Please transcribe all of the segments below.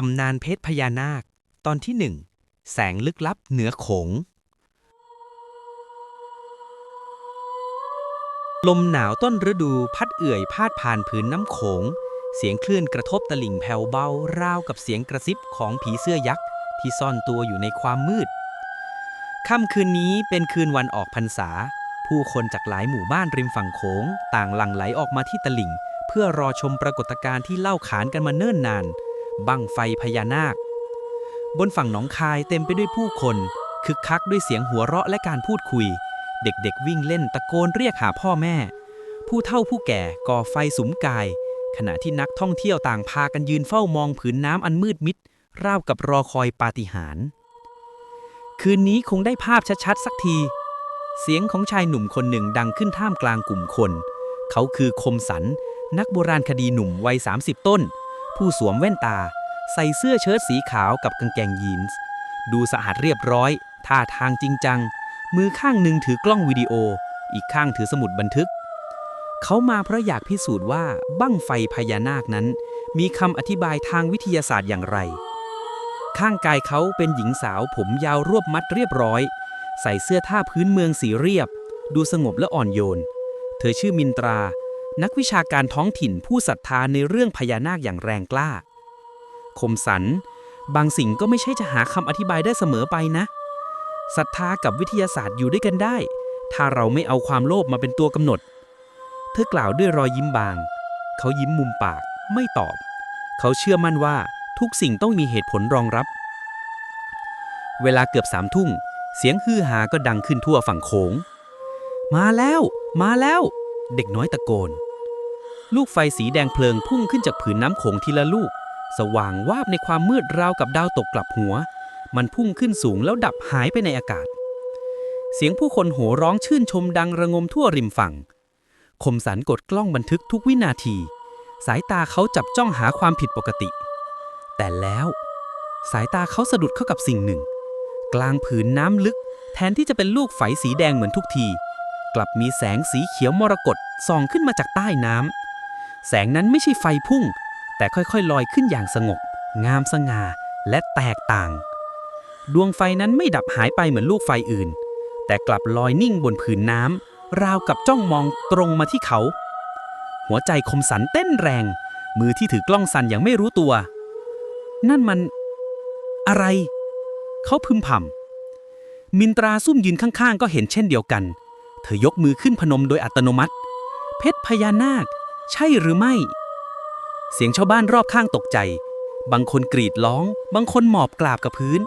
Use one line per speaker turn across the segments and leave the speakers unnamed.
ตำนานเพชรพญานาค ตอนที่หนึ่งแสงลึกลับเหนือโขง ลมหนาวต้นฤดูพัดเอื่อยพาดผ่านผืนน้ำโขง เสียงคลื่นกระทบตลิ่งแผ่วเบา ราวกับเสียงกระซิบของผีเสื้อยักษ์ ที่ซ่อนตัวอยู่ในความมืด ค่ำคืนนี้เป็นคืนวันออกพรรษา ผู้คนจากหลายหมู่บ้านริมฝั่งโขง ต่างหลั่งไหลออกมาที่ตลิ่ง เพื่อรอชมปรากฏการณ์ที่เล่าขานกันมาเนิ่นนาน บั้งไฟพญานาค บนฝั่งหนองคายเต็มไปด้วยผู้คนคึกคักด้วยเสียงหัวเราะและการพูดคุย เด็กๆวิ่งเล่นตะโกนเรียกหาพ่อแม่ ผู้เฒ่าผู้แก่ก่อไฟสุมกาย ขณะที่นักท่องเที่ยวต่างพากันยืนเฝ้ามองผืนน้ำอันมืดมิด ราวกับรอคอยปาฏิหาริย์คืนนี้คงได้ภาพชัดๆสักที เสียงของชายหนุ่มคนหนึ่งดังขึ้นท่ามกลางกลุ่มคน เขาคือคมสัน นักโบราณคดีหนุ่มวัย 30 ต้น ผู้สวมแว่นตา ใส่เสื้อเชิ้ตสีขาวกับกางเกงยีนส์ดูสะอาดเรียบร้อย ท่าทางจริงจัง มือข้างหนึ่งถือกล้องวิดีโอ อีกข้างถือสมุดบันทึก เขามาเพราะอยากพิสูจน์ว่าบั้งไฟพญานาคนั้น มีคำอธิบายทางวิทยาศาสตร์อย่างไร ข้างกายเขาเป็นหญิงสาวผมยาวรวบมัดเรียบร้อย ใส่เสื้อท่าพื้นเมืองสีเรียบ ดูสงบและอ่อนโยน เธอชื่อมินตรา นักวิชาการท้องถิ่นผู้ศรัทธาในเรื่องพญานาคอย่างแรงกล้า คมสัน บางสิ่งก็ไม่ใช่จะหาคำอธิบายได้เสมอไปนะศรัทธากับวิทยาศาสตร์อยู่ด้วยกันได้ ถ้าเราไม่เอาความโลภมาเป็นตัวกำหนด เธอกล่าวด้วยรอยยิ้มบาง เขายิ้มมุมปากไม่ตอบ เขาเชื่อมั่นว่าทุกสิ่งต้องมีเหตุผลรองรับ เวลาเกือบสามทุ่งเสียงฮือฮาก็ดังขึ้นทั่วฝั่งโขง มาแล้ว มาแล้ว เด็กน้อยตะโกน ลูกไฟสีแดงเพลิงพุ่งขึ้นจากผืนน้ำโขงทีละลูก สว่างวาบในความมืดราวกับดาวตกกลับหัว มันพุ่งขึ้นสูงแล้วดับหายไปในอากาศ เสียงผู้คนโห่ร้องชื่นชมดังระงมทั่วริมฝั่ง คมสันกดกล้องบันทึกทุกวินาที สายตาเขาจับจ้องหาความผิดปกติ แต่แล้ว สายตาเขาสะดุดเข้ากับสิ่งหนึ่ง กลางผืนน้ำลึก แทนที่จะเป็นลูกไฝสีแดงเหมือนทุกที กลับมีแสงสีเขียวมรกตส่องขึ้นมาจากใต้น้ำ แสงนั้นไม่ใช่ไฟพุ่ง แต่ค่อยๆลอยขึ้นอย่างสงบ งามสง่าและแตกต่าง ดวงไฟนั้นไม่ดับหายไปเหมือนลูกไฟอื่น แต่กลับลอยนิ่งบนผืนน้ำราวกับจ้องมองตรงมาที่เขา หัวใจคมสันเต้นแรง มือที่ถือกล้องสั่นอย่างไม่รู้ตัว นั่นมัน อะไร เขาพึมพำมินตราซุ่มยืนข้างๆ ก็เห็นเช่นเดียวกัน เธอยกมือขึ้นพนมโดยอัตโนมัติ เพชรพญานาค ใช่หรือไม่ เสียงชาวบ้านรอบข้างตกใจ บางคนกรีดร้อง บางคนหมอบกราบกับพื้น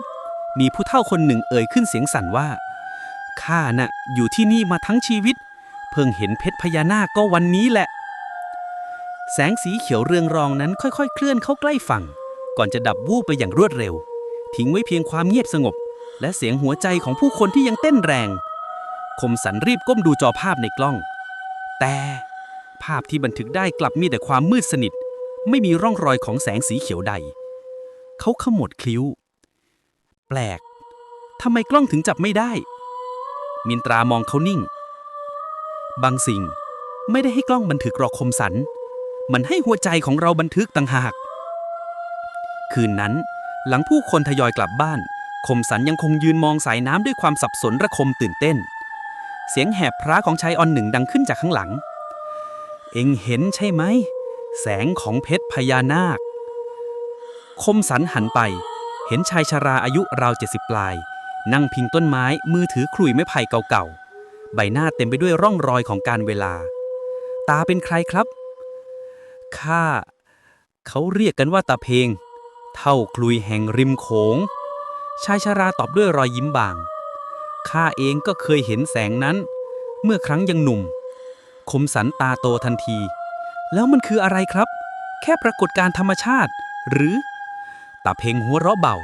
มีผู้เฒ่าคนหนึ่งเอ่ยขึ้นเสียงสั่นว่า ข้าน่ะอยู่ที่นี่มาทั้งชีวิต เพิ่งเห็นเพชรพญานาคก็วันนี้แหละ แสงสีเขียวเรืองรองนั้นค่อยๆ เคลื่อนเข้าใกล้ฝั่ง ก่อนจะดับวูบไปอย่างรวดเร็ว ทิ้งไว้เพียงความเงียบสงบ และเสียงหัวใจของผู้คนที่ยังเต้นแรง คมสันรีบก้มดูจอภาพในกล้อง แต่ ภาพที่บันทึกได้กลับมีแต่ความมืดสนิท ไม่มีร่องรอยของแสงสีเขียวใด เขาขมวดคิ้ว แปลกทำไมกล้องถึงจับไม่ได้ มินตรามองเขานิ่ง บางสิ่งไม่ได้ให้กล้องบันทึกรอคมสัน มันให้หัวใจของเราบันทึกต่างหาก คืนนั้น หลังผู้คนทยอยกลับบ้าน คมสันยังคงยืนมองสายน้ำด้วยความสับสนระคมตื่นเต้น เสียงแหบพระของชายออนหนึ่งดังขึ้นจากข้างหลัง เอ็งเห็นใช่ไหม แสงของเพชรพญานาค คมสันหันไป เห็นชายชราอายุราวเจ็ดสิบปลาย นั่งพิงต้นไม้มือถือขลุ่ยไม้ไผ่เก่าๆ ใบหน้าเต็มไปด้วยร่องรอยของการเวลา ตาเป็นใครครับ ข้า เขาเรียกกันว่าตาเพง เท่าคลุยแห่งริมโขง ชายชาราตอบด้วยรอยยิ้มบาง ข้าเองก็เคยเห็นแสงนั้น เมื่อครั้งยังหนุ่ม คมสันตาโตทันที แล้วมันคืออะไรครับ แค่ปรากฏการธรรมชาติ หรือตาเพงหัวเราะเบา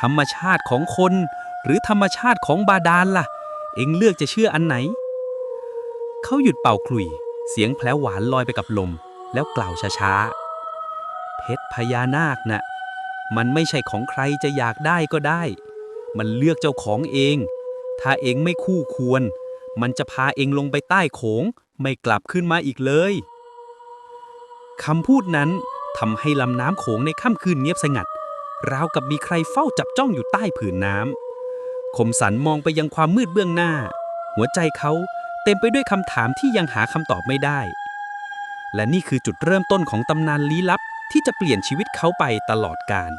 ธรรมชาติของคน หรือธรรมชาติของบาดาลล่ะ เอ็งเลือกจะเชื่ออันไหน เขาหยุดเป่าคลุย เสียงแผลหวานลอยไปกับลม แล้วกล่าวช้าๆ เพชรพญานาคน่ะมันไม่ใช่ของใครจะอยากได้ก็ได้ มันเลือกเจ้าของเอง ถ้าเองไม่คู่ควร มันจะพาเองลงไปใต้โขง ไม่กลับขึ้นมาอีกเลยคำพูดนั้นทำให้ลำน้ำโขงในค่ำคืนเงียบสงัด ราวกับมีใครเฝ้าจับจ้องอยู่ใต้ผืนน้ำคมสันมองไปยังความมืดเบื้องหน้า หัวใจเขาเต็มไปด้วยคำถามที่ยังหาคำตอบไม่ได้ และนี่คือจุดเริ่มต้นของตำนานลี้ลับที่จะเปลี่ยนชีวิตเขาไปตลอดกาล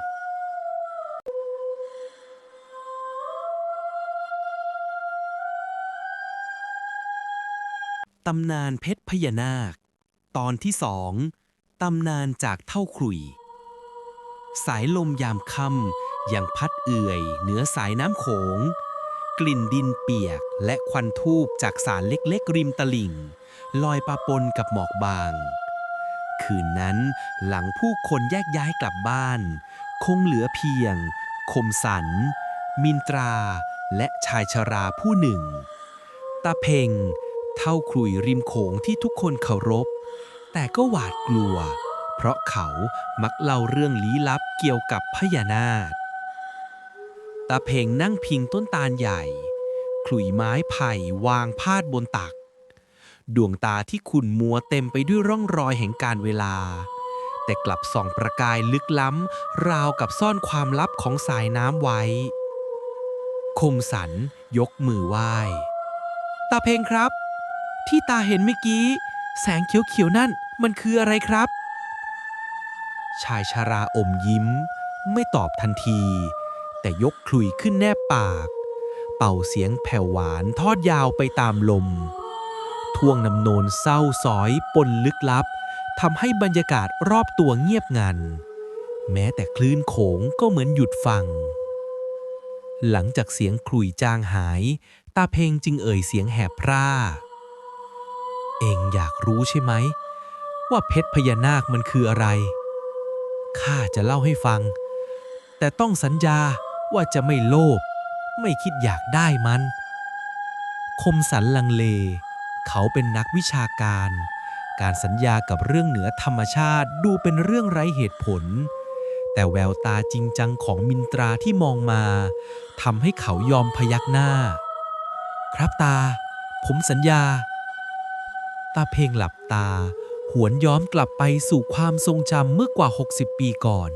ตำนานเพชรพญานาค ตอนที่สองตำนานจากเท่าขลุย สายลมยามค่ำยังพัดเอื่อยเหนือสายน้ำโขง กลิ่นดินเปียกและควันทูบจากสารเล็กๆ ริมตลิ่ง ลอยปะปนกับหมอกบาง คืนนั้นหลังผู้คนแยกย้ายกลับบ้าน คงเหลือเพียง คมสัน มินตรา และชายชราผู้หนึ่ง ตาเพ่ง เท่าครุยริมโขงที่ทุกคนเคารพ แต่ก็หวาดกลัว เพราะเขามักเล่าเรื่องลี้ลับเกี่ยวกับพญานาคตาเพงนั่งพิงต้นตาลใหญ่ขลุยไม้ไผ่วางพาดบนตัก ดวงตาที่ขุ่นมัวเต็มไปด้วยร่องรอยแห่งการเวลา แต่กลับส่องประกายลึกล้ำ ราวกับซ่อนความลับของสายน้ำไว้ คมสันยกมือไหว้ ตาเพงครับ ที่ตาเห็นเมื่อกี้ แสงเขียวๆนั่นมันคืออะไรครับ ชายชาราอมยิ้ม ไม่ตอบทันที แต่ยกคลุยขึ้นแนบปาก เป่าเสียงแผ่วหวานทอดยาวไปตามลม ท่วงน้ำโนนเศร้าสอยปนลึกลับทำให้บรรยากาศรอบตัวเงียบงัน แม้แต่คลื่นโขงก็เหมือนหยุดฟัง หลังจากเสียงขลุยจางหาย ตาเพลงจึงเอ่ยเสียงแหบพร่า อยากรู้ใช่ไหม ว่าเพชรพญานาคมันคืออะไร ข้าจะเล่าให้ฟัง แต่ต้องสัญญาว่าจะไม่โลภไม่คิดอยากได้มัน คมสันลังเล เขาเป็นนักวิชาการ การสัญญากับเรื่องเหนือธรรมชาติดูเป็นเรื่องไร้เหตุผล แต่แววตาจริงจังของมินตราที่มองมาทำให้เขายอมพยักหน้า ครับตา ผมสัญญา ตาเพลงหลับตา หวนย้อมกลับไปสู่ความทรงจำเมื่อกว่า 60 ปีก่อน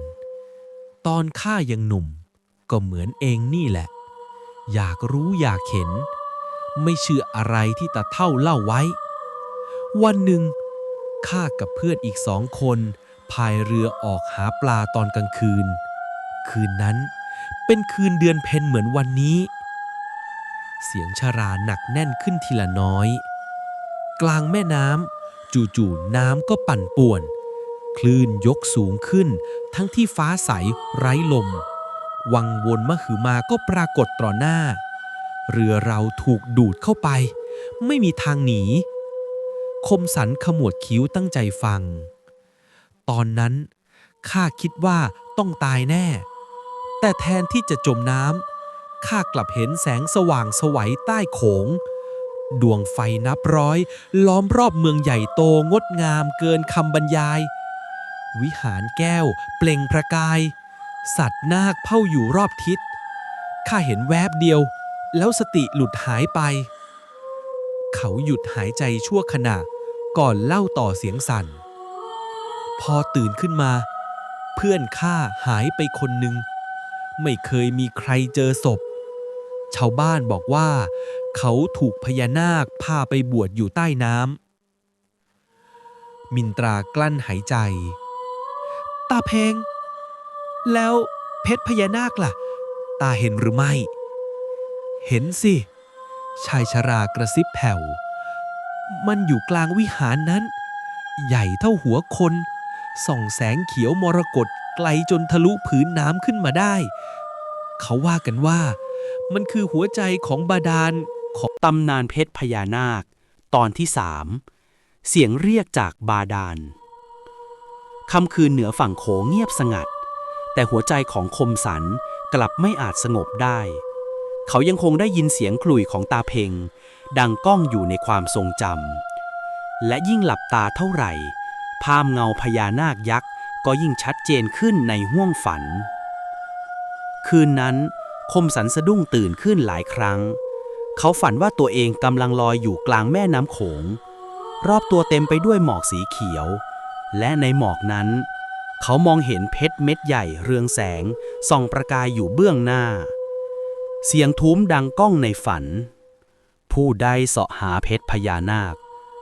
ตอนข้ายังหนุ่ม ก็เหมือนเองนี่แหละ อยากรู้อยากเห็น ไม่เชื่ออะไรที่ตาเท่าเล่าไว้ วันหนึ่งข้ากับเพื่อนอีกสองคนพายเรือออกหาปลาตอนกลางคืน คืนนั้นเป็นคืนเดือนเพ็ญเหมือนวันนี้ เสียงชาราหนักแน่นขึ้นทีละน้อย กลางแม่น้ำจู่ๆน้ำก็ปั่นป่วน คลื่นยกสูงขึ้น ทั้งที่ฟ้าใสไร้ลม วังวนมหึมาก็ปรากฏต่อหน้า เรือเราถูกดูดเข้าไป ไม่มีทางหนี คมสันขมวดคิ้วตั้งใจฟัง ตอนนั้นข้าคิดว่าต้องตายแน่ แต่แทนที่จะจมน้ำข้ากลับเห็นแสงสว่างสวัยใต้โขง ดวงไฟนับร้อย ล้อมรอบเมืองใหญ่โตงดงามเกินคำบรรยาย วิหารแก้ว เปล่งประกาย สัตว์นาคเผ่าอยู่รอบทิศข้าเห็นแวบเดียว แล้วสติหลุดหายไป เขาหยุดหายใจชั่วขณะ ก่อนเล่าต่อเสียงสั่น พอตื่นขึ้นมา เพื่อนข้าหายไปคนหนึ่ง ไม่เคยมีใครเจอศพ ชาวบ้านบอกว่า เขาถูกพญานาคพาไปบวชอยู่ใต้น้ำมินตรากลั้นหายใจ ตาเพง แล้วเพชรพญานาคล่ะ ตาเห็นหรือไม่ เห็นสิ ชายชรากระซิบแผ่ว มันอยู่กลางวิหารนั้น ใหญ่เท่าหัวคน ส่องแสงเขียวมรกตไกลจนทะลุผืนน้ำขึ้นมาได้ เขาว่ากันว่า มันคือหัวใจของบาดาลของ
ตำนานเพชรพญานาค ตอนที่สามเสียงเรียกจากบาดาลค่ำคืนเหนือฝั่งโขงเงียบสงัด แต่หัวใจของคมสันกลับไม่อาจสงบได้ เขายังคงได้ยินเสียงขลุ่ยของตาเพงดังก้องอยู่ในความทรงจำและยิ่งหลับตาเท่าไหร่ ภาพเงาพญานาคยักษ์ก็ยิ่งชัดเจนขึ้นในห้วงฝัน คืนนั้น คมสันสะดุ้งตื่นขึ้นหลายครั้ง เขาฝันว่าตัวเองกำลังลอยอยู่กลางแม่น้ำโขง รอบตัวเต็มไปด้วยหมอกสีเขียว และในหมอกนั้น เขามองเห็นเพชรเม็ดใหญ่เรืองแสงส่องประกายอยู่เบื้องหน้า เสียงทุ้มดังก้องในฝัน ผู้ใดเสาะหาเพชรพญานาค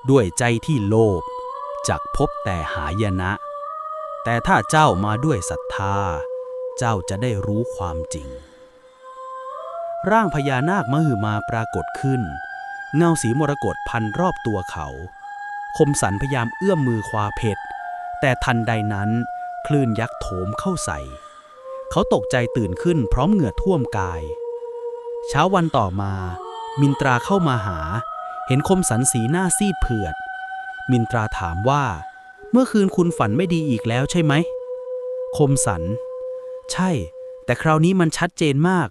ด้วยใจที่โลภจักพบแต่หายนะ แต่ถ้าเจ้ามาด้วยศรัทธา เจ้าจะได้รู้ความจริง ร่างพญานาคมหึมาปรากฏขึ้น เงาสีมรกตพันรอบตัวเขา คมสันพยายามเอื้อมมือคว้าเพชรแต่ทันใดนั้น คลื่นยักษ์โถมเข้าใส่ เขาตกใจตื่นขึ้นพร้อมเหงื่อท่วมกาย เช้าวันต่อมา มินตราเข้ามาหา เห็นคมสันสีหน้าซีดเผือด มินตราถามว่า เมื่อคืนคุณฝันไม่ดีอีกแล้วใช่ไหม คมสัน ใช่ แต่คราวนี้มันชัดเจนมาก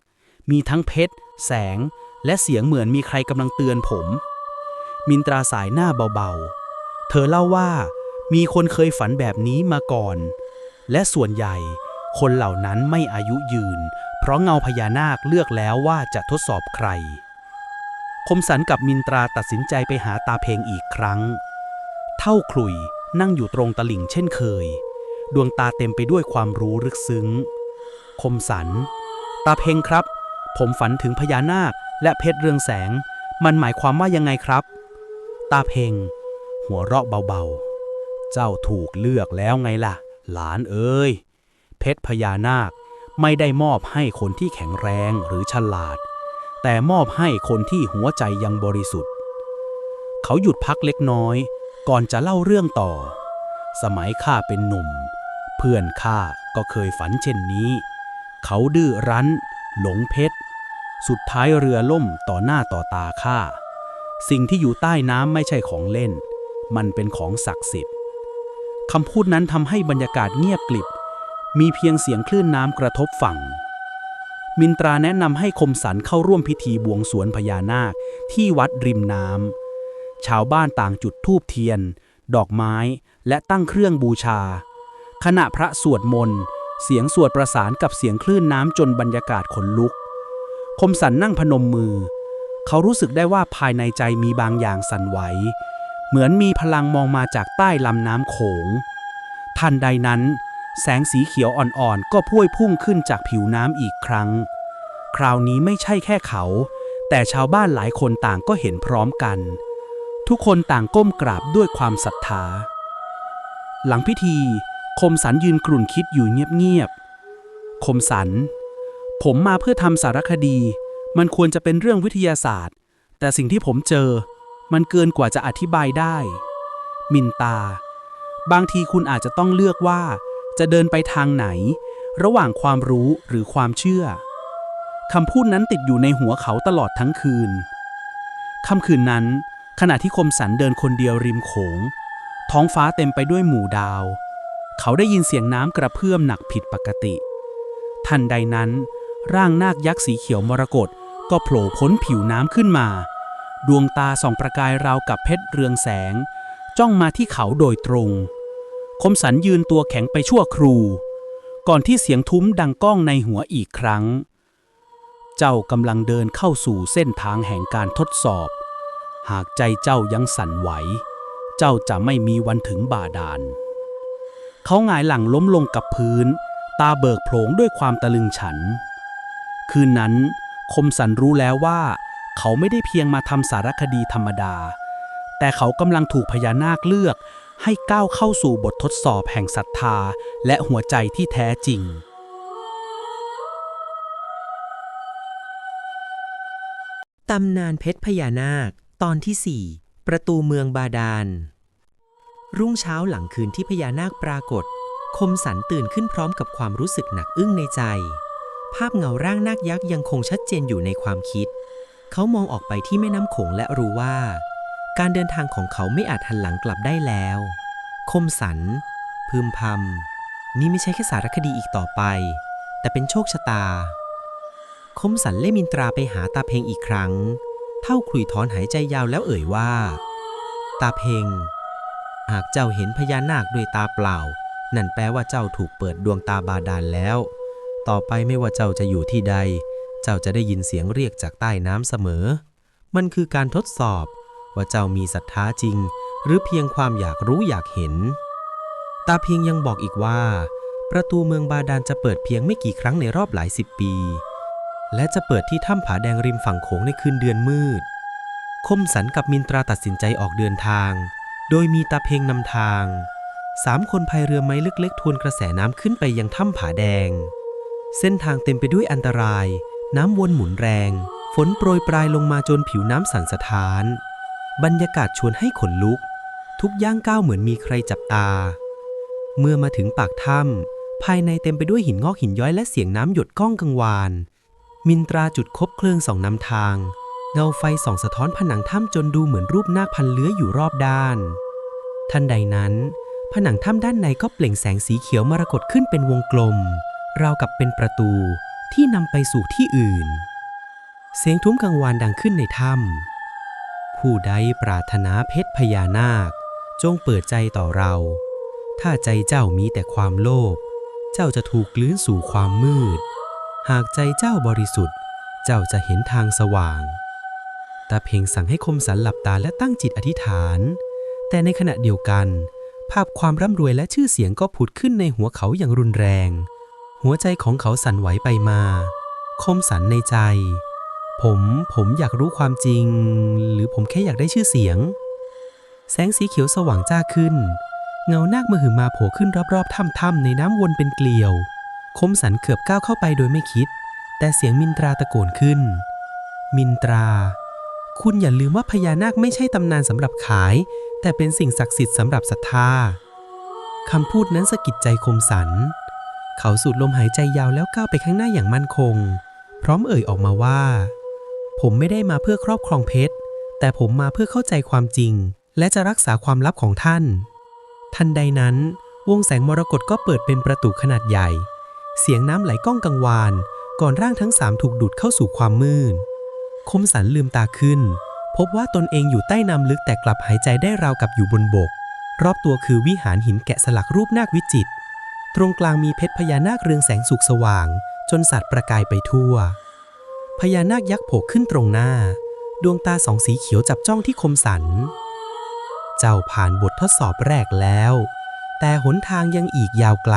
มีทั้งเพชร แสง และเสียงเหมือนมีใครกำลังเตือนผม มินตราสายหน้าเบาๆ เธอเล่าว่า มีคนเคยฝันแบบนี้มาก่อน และส่วนใหญ่ คนเหล่านั้นไม่อายุยืน เพราะเงาพญานาคเลือกแล้วว่าจะทดสอบใคร คมสันกับมินตราตัดสินใจไปหาตาเพงอีกครั้ง เท่าคลุยนั่งอยู่ตรงตลิ่งเช่นเคย ดวงตาเต็มไปด้วยความรู้ลึกซึ้ง คมสัน ตาเพงครับ ผมฝันถึงพญานาคและเพชรเรืองแสง มันหมายความว่ายังไงครับ ตาเพงหัวเราะเบาๆ เจ้าถูกเลือกแล้วไงล่ะ หลานเอ้ย เพชรพญานาคไม่ได้มอบให้คนที่แข็งแรงหรือฉลาด แต่มอบให้คนที่หัวใจยังบริสุทธิ์ เขาหยุดพักเล็กน้อย ก่อนจะเล่าเรื่องต่อ สมัยข้าเป็นหนุ่ม เพื่อนข้าก็เคยฝันเช่นนี้ เขาดื้อรั้น หลงเพชร สุดท้ายเรือล่มต่อหน้าต่อตาข้า สิ่งที่อยู่ใต้น้ำไม่ใช่ของเล่น มันเป็นของศักดิ์สิทธิ์คำพูดนั้นทำให้บรรยากาศเงียบกลิบ มีเพียงเสียงคลื่นน้ำกระทบฝั่ง มินตราแนะนำให้คมสันเข้าร่วมพิธีบวงสวงพญานาคที่วัดริมน้ำ ชาวบ้านต่างจุดธูปเทียน ดอกไม้ และตั้งเครื่องบูชา ขณะพระสวดมนต์ เสียงสวดประสานกับเสียงคลื่นน้ำจนบรรยากาศขนลุก คมสันนั่งพนมมือ เขารู้สึกได้ว่าภายในใจมีบางอย่างสั่นไหว เหมือนมีพลังมองมาจากใต้ลำน้ำโขง ทันใดนั้น แสงสีเขียวอ่อนๆ ก็พวยพุ่งขึ้นจากผิวน้ำอีกครั้ง คราวนี้ไม่ใช่แค่เขา แต่ชาวบ้านหลายคนต่างก็เห็นพร้อมกัน ทุกคนต่างก้มกราบด้วยความศรัทธา หลังพิธี คมสันยืนกรุ่นคิดอยู่เงียบๆ คมสัน ผมมาเพื่อทำสารคดี มันควรจะเป็นเรื่องวิทยาศาสตร์ แต่สิ่งที่ผมเจอ มันเกินกว่าจะอธิบายได้ มินตา บางทีคุณอาจจะต้องเลือกว่า จะเดินไปทางไหน ระหว่างความรู้หรือความเชื่อคำพูดนั้นติดอยู่ในหัวเขาตลอดทั้งคืนค่ำคืนนั้น ขณะที่คมสันเดินคนเดียวริมโขง ท้องฟ้าเต็มไปด้วยหมู่ดาว เขาได้ยินเสียงน้ำกระเพื่อมหนักผิดปกติ ทันใดนั้น ร่างนาคยักษ์สีเขียวมรกตก็โผล่พ้นผิวน้ำขึ้นมา ดวงตาส่องประกายราวกับเพชรเรืองแสง จ้องมาที่เขาโดยตรง คมสันยืนตัวแข็งไปชั่วครูก่อนที่เสียงทุ้มดังก้องในหัวอีกครั้ง เจ้ากำลังเดินเข้าสู่เส้นทางแห่งการทดสอบ หากใจเจ้ายังสั่นไหว เจ้าจะไม่มีวันถึงบาดาล เขาหงายหลังล้มลงกับพื้น ตาเบิกโพลงด้วยความตะลึงฉัน คืนนั้น คมสันรู้แล้วว่า เขาไม่ได้เพียงมาทำสารคดีธรรมดา แต่เขากำลังถูกพญานาคเลือกให้ก้าวเข้าสู่บททดสอบแห่งศรัทธาและหัวใจที่แท้จริง
ตำนานเพชรพญานาค ตอนที่ 4 ประตูเมืองบาดาล รุ่งเช้าหลังคืนที่พญานาคปรากฏ คมสันตื่นขึ้นพร้อมกับความรู้สึกหนักอึ้งในใจ ภาพเงาร่างนาคยักษ์ยังคงชัดเจนอยู่ในความคิด เขามองออกไปที่แม่น้ำโขงและรู้ว่า การเดินทางของเขาไม่อาจหันหลังกลับได้แล้ว คมสัน พึมพำนี่ไม่ใช่แค่สารคดีอีกต่อไป แต่เป็นโชคชะตา คมสันเล่มินตราไปหาตาเพงอีกครั้ง เท่าคลุยถอนหายใจยาวแล้วเอ่ยว่า ตาเพง หากเจ้าเห็นพญานาคด้วยตาเปล่า นั่นแปลว่าเจ้าถูกเปิดดวงตาบาดาลแล้ว ต่อไปไม่ว่าเจ้าจะอยู่ที่ใด เจ้าจะได้ยินเสียงเรียกจากใต้น้ำเสมอ มันคือการทดสอบว่าเจ้ามีศรัทธาจริง หรือเพียงความอยากรู้อยากเห็น ตาเพียงยังบอกอีกว่า ประตูเมืองบาดาลจะเปิดเพียงไม่กี่ครั้งในรอบหลายสิบปี และจะเปิดที่ถ้ำผาแดงริมฝั่งโขงในคืนเดือนมืด คมสันกับมินตราตัดสินใจออกเดินทาง โดยมีตาเพงนำทางสามคนพายเรือไม้เล็กๆ ทวนกระแสน้ำขึ้นไปยังถ้ำผาแดง เส้นทางเต็มไปด้วยอันตราย น้ำวนหมุนแรง ฝนโปรยปลายลงมาจนผิวน้ำสั่นสะท้าน บรรยากาศชวนให้ขนลุก ทุกย่างก้าวเหมือนมีใครจับตา เมื่อมาถึงปากถ้ำภายในเต็มไปด้วยหินงอกหินย้อยและเสียงน้ำหยดก้องกังวาน มินตราจุดคบเครื่องส่องนำทาง เงาไฟส่องสะท้อนผนังถ้ำจนดูเหมือนรูปนาคพันเลื้อยอยู่รอบด้าน ทันใดนั้น ผนังถ้ำด้านในก็เปล่งแสงสีเขียวมรกตขึ้นเป็นวงกลม ราวกับเป็นประตูที่นำไปสู่ที่อื่น เสียงทุ้มกังวานดังขึ้นในถ้ำผู้ใดปรารถนาเพชรพญานาค จงเปิดใจต่อเรา ถ้าใจเจ้ามีแต่ความโลภ เจ้าจะถูกกลืนสู่ความมืด หากใจเจ้าบริสุทธิ์ เจ้าจะเห็นทางสว่างตาเพ่งสั่งให้คมสันหลับตาและตั้งจิตอธิษฐาน แต่ในขณะเดียวกัน ภาพความร่ำรวยและชื่อเสียงก็ผุดขึ้นในหัวเขาอย่างรุนแรง หัวใจของเขาสั่นไหวไปมา คมสันในใจ ผม ผมอยากรู้ความจริง หรือผมแค่อยากได้ชื่อเสียง แสงสีเขียวสว่างจ้าขึ้น เงานาคมหึมาโผล่ขึ้นรอบๆถ้ำๆในน้ำวนเป็นเกลียว คมสันเกือบก้าวเข้าไปโดยไม่คิด แต่เสียงมินตราตะโกนขึ้น มินตรา คุณอย่าลืมว่าพญานาคไม่ใช่ตำนานสำหรับขาย แต่เป็นสิ่งศักดิ์สิทธิ์สำหรับศรัทธาคำพูดนั้นสะกิดใจคมสัน เขาสูดลมหายใจยาวแล้วก้าวไปข้างหน้าอย่างมั่นคง พร้อมเอ่ยออกมาว่า ผมไม่ได้มาเพื่อครอบครองเพชร แต่ผมมาเพื่อเข้าใจความจริง และจะรักษาความลับของท่าน ทันใดนั้น วงแสงมรกตก็เปิดเป็นประตูขนาดใหญ่ เสียงน้ำไหลก้องกังวาน ก่อนร่างทั้งสามถูกดูดเข้าสู่ความมืด คมสันลืมตาขึ้น พบว่าตนเองอยู่ใต้น้ำลึกแต่กลับหายใจได้ราวกับอยู่บนบก รอบตัวคือวิหารหินแกะสลักรูปนาควิจิตร ตรงกลางมีเพชรพญานาคเรืองแสงสุกสว่าง จนสัตว์ประกายไปทั่ว พญานาคยักษ์โผล่ขึ้นตรงหน้า ดวงตาสองสีเขียวจับจ้องที่คมสัน เจ้าผ่านบททดสอบแรกแล้ว แต่หนทางยังอีกยาวไกล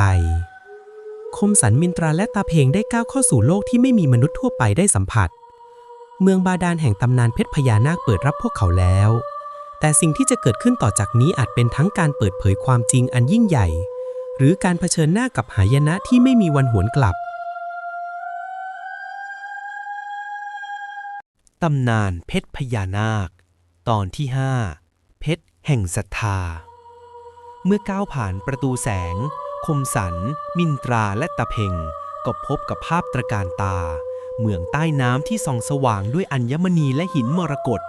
คมสันมินตราและตาเพงได้ก้าวเข้าสู่โลกที่ไม่มีมนุษย์ทั่วไปได้สัมผัส เมืองบาดาลแห่งตำนานเพชรพญานาคเปิดรับพวกเขาแล้ว แต่สิ่งที่จะเกิดขึ้นต่อจากนี้อาจเป็นทั้งการเปิดเผยความจริงอันยิ่งใหญ่ หรือการเผชิญหน้ากับหายนะที่ไม่มีวันหวนกลับ
ตำนานเพชรพญานาค ตอนที่ 5 เพชรแห่งศรัทธา เมื่อก้าวผ่านประตูแสง คมสัน มินตราและตะเพ่งก็พบกับภาพตระการตา เมืองใต้น้ำที่ส่องสว่างด้วยอัญมณีและหินมรกต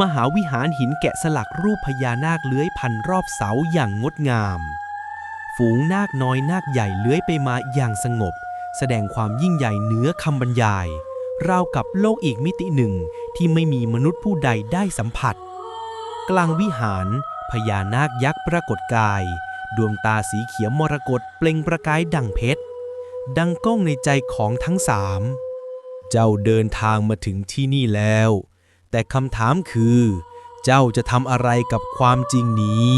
มหาวิหารหินแกะสลักรูปพญานาคเลื้อยพันรอบเสาอย่างงดงาม ฝูงนาคน้อยนาคใหญ่เลื้อยไปมาอย่างสงบ แสดงความยิ่งใหญ่เหนือคำบรรยาย ราวกับโลกอีกมิติหนึ่งที่ไม่มีมนุษย์ผู้ใดได้สัมผัส กลางวิหาร พญานาคยักษ์ปรากฏกาย ดวงตาสีเขียวมรกตเปล่งประกายดังเพชร ดังก้องในใจของทั้งสาม เจ้าเดินทางมาถึงที่นี่แล้ว แต่คำถามคือ เจ้าจะทำอะไรกับความจริงนี้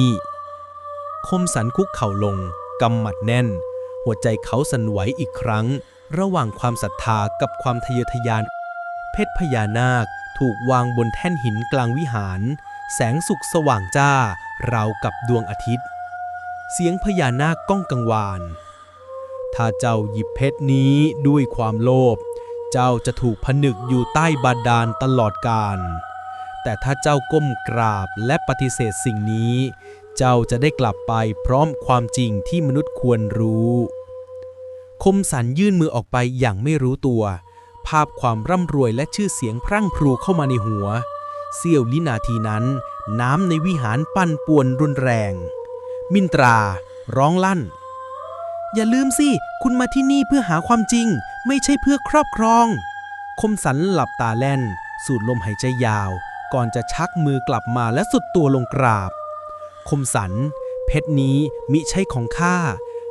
คมสันคุกเข่าลง กำหมัดแน่น หัวใจเขาสั่นไหวอีกครั้ง ระหว่างความศรัทธากับความทะเยอทะยาน เพชรพญานาคถูกวางบนแท่นหินกลางวิหาร แสงสุกสว่างจ้า ราวกับดวงอาทิตย์ เสียงพญานาคก้องกังวาน ถ้าเจ้าหยิบเพชรนี้ด้วยความโลภ เจ้าจะถูกผนึกอยู่ใต้บาดาลตลอดกาลแต่ถ้าเจ้าก้มกราบและปฏิเสธสิ่งนี้ เจ้าจะได้กลับไปพร้อมความจริงที่มนุษย์ควรรู้ คมสันยื่นมือออกไปอย่างไม่รู้ตัว ภาพความร่ำรวยและชื่อเสียงพรั่งพรูเข้ามาในหัว เสี้ยววินาทีนั้น น้ำในวิหารปั่นป่วนรุนแรง มินตรา ร้องลั่น อย่าลืมสิ คุณมาที่นี่เพื่อหาความจริง ไม่ใช่เพื่อครอบครอง คมสันหลับตาแล่น สูดลมหายใจยาว ก่อนจะชักมือกลับมาและสุดตัวลงกราบ คมสัน เพชรนี้มิใช่ของข้า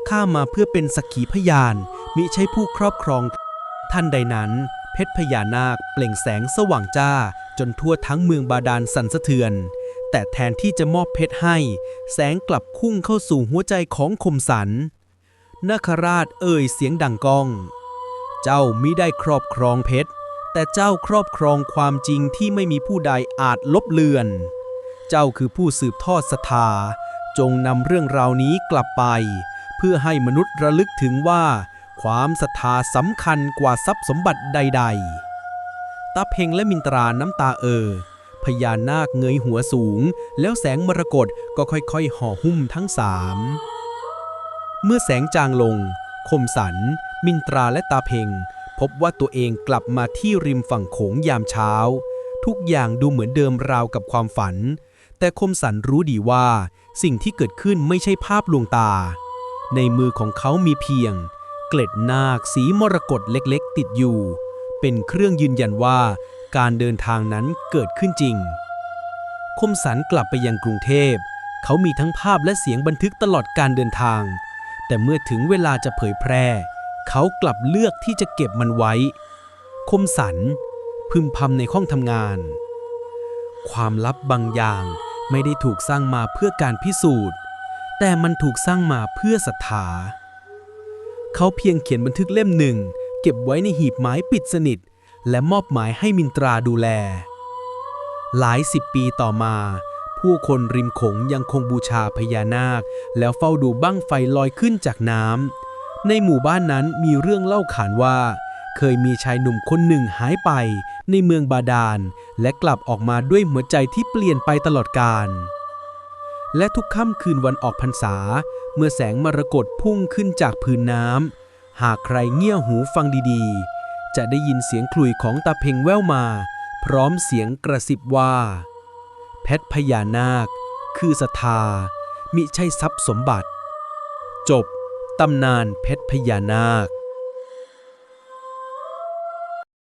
ข้ามาเพื่อเป็นสักขีพยาน มิใช่ผู้ครอบครอง ท่านใดนั้น เพชรพญานาคเปล่งแสงสว่างจ้า จนทั่วทั้งเมืองบาดาลสั่นสะเทือน แต่แทนที่จะมอบเพชรให้ แสงกลับพุ่งเข้าสู่หัวใจของคมสันนาคราชเอ่ยเสียงดังก้อง เจ้ามิได้ครอบครองเพชร แต่เจ้าครอบครองความจริงที่ไม่มีผู้ใดอาจลบเลือน เจ้าคือผู้สืบทอดศรัทธา จงนำเรื่องราวนี้กลับไป เพื่อให้มนุษย์ระลึกถึงว่า ความศรัทธาสำคัญกว่าทรัพย์สมบัติใด ๆตาเพ่งและมินตราน้ำตาเออพญานาคเงยหัวสูง แล้วแสงมรกตก็ค่อยๆ ห่อหุ้มทั้งสามเมื่อแสงจางลง คมสัน มินตราและตาเพ่งพบว่าตัวเองกลับมาที่ริมฝั่งโขงยามเช้า ทุกอย่างดูเหมือนเดิมราวกับความฝัน แต่คมสันรู้ดีว่า สิ่งที่เกิดขึ้นไม่ใช่ภาพลวงตา ในมือของเขามีเพียง เกล็ดนาคสีมรกตเล็กๆ ติดอยู่ เป็นเครื่องยืนยันว่า การเดินทางนั้นเกิดขึ้นจริง คมสันกลับไปยังกรุงเทพ เขามีทั้งภาพและเสียงบันทึกตลอดการเดินทาง แต่เมื่อถึงเวลาจะเผยแพร่ เขากลับเลือกที่จะเก็บมันไว้ คมสันพึมพำในห้องทำงาน ความลับบางอย่าง ไม่ได้ถูกสร้างมาเพื่อการพิสูจน์ แต่มันถูกสร้างมาเพื่อศรัทธา เขาเพียงเขียนบันทึกเล่มหนึ่ง เก็บไว้ในหีบไม้ปิดสนิท และมอบหมายให้มินตราดูแล หลายสิบปีต่อมา ผู้คนริมโขงยังคงบูชาพญานาค แล้วเฝ้าดูบั้งไฟลอยขึ้นจากน้ำในหมู่บ้านนั้นมีเรื่องเล่าขานว่า เคยมีชายหนุ่มคนหนึ่งหายไปในเมืองบาดาล และกลับออกมาด้วยหัวใจที่เปลี่ยนไปตลอดกาลและทุกค่ำคืนวันออกพรรษา เมื่อแสงมรกตพุ่งขึ้นจากพื้นน้ำหากใครเงี่ยหูฟังดีๆ จะได้ยินเสียงคลุยของตาเพ่งแว่วมา พร้อมเสียงกระซิบว่า เพชรพญานาค คือศรัทธา มิใช่ทรัพย์สมบัติ จบตำนานเพชรพญานาค